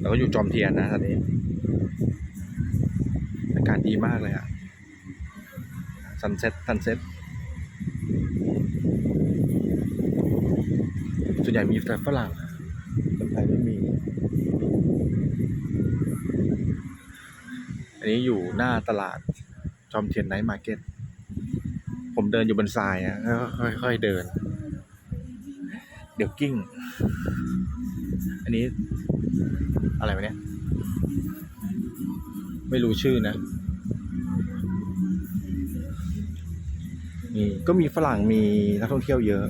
เราก็อยู่จอมเทียนนะตอนนี้ อากาศดีมากเลยอะซันเซ็ตซันเซ็ตส่วนใหญ่มีแต่ฝรั่งคนไทยไม่มี อันนี้อยู่หน้าตลาดจอมเทียนไนท์มาร์เก็ต ผมเดินอยู่บนทรายอะค่อยๆเดิน เดี๋ยวกิ้ง อันนี้ อะไรวะเนี่ย ไม่รู้ชื่อนะนี่ก็มีฝรั่งมีนักท่องเที่ยวเยอะ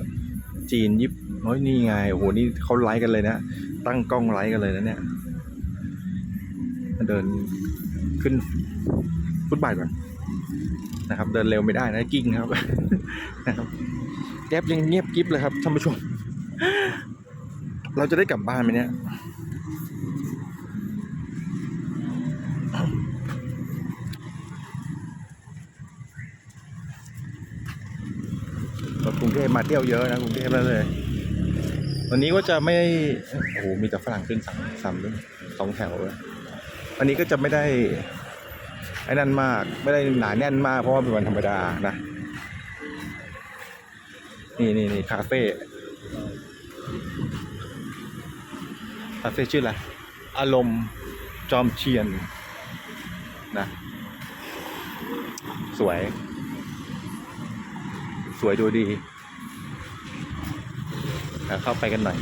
จีนยิปโอ้ยนี่ไงโอ้โหนี่เขาไลฟ์กันเลยนะ ตั้งกล้องไลฟ์กันเลยนะเนี่ยเดินขึ้นฟุตบาทก่อนนะครับ เดินเร็วไม่ได้นะกิ้งครับนะครับแก๊บยังเงียบกิ๊บเลยครับท่านผู้ชม เราจะได้กลับบ้านไหมเนี่ย กรุงเทพมาเที่ยวเยอะนะกรุงเทพแล้วเลย วันนี้ก็จะไม่ โอ้โห มีแต่ฝรั่งขึ้นสามสามสองแถวเลยวันนี้ก็จะไม่ได้ไอ้นั่นมาก ไม่ได้หนาแน่นมาก เพราะว่าเป็นวันธรรมดานะ นี่นี่นี่คาเฟ่ คาเฟ่ชื่ออะไรอารมณ์จอมเทียนนะสวย สวยดูดีแล้วเข้าไปกันหน่อย